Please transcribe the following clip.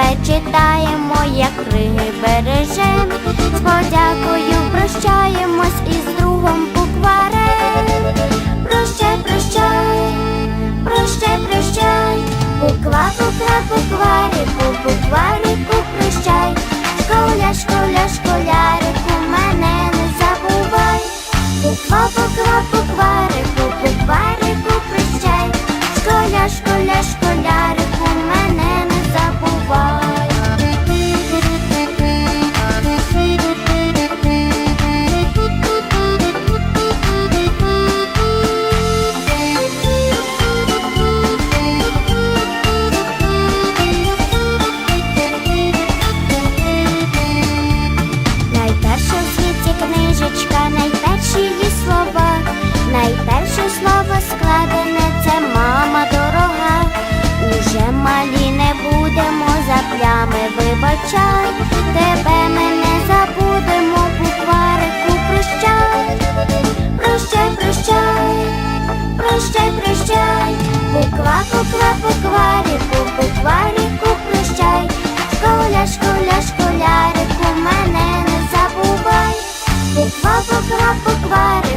як читаємо, як криги бережем, з подякою прощаємось із другом букварем. Прощай, прощай, прощай, прощай, буква, буква, букварику, букварику, прощай. Школя, школя, школярику, мене не забувай. Буква, буква, букварику, букварику, прощай. Школя, школя, школярику, чай, тебе ми не забудемо, букварику прощай, прощай, прощай, прощай, прощай, буква, буква, букварику, букварику, прощай, школя, школя, школярику, мене не забувай, буква, буква, букварику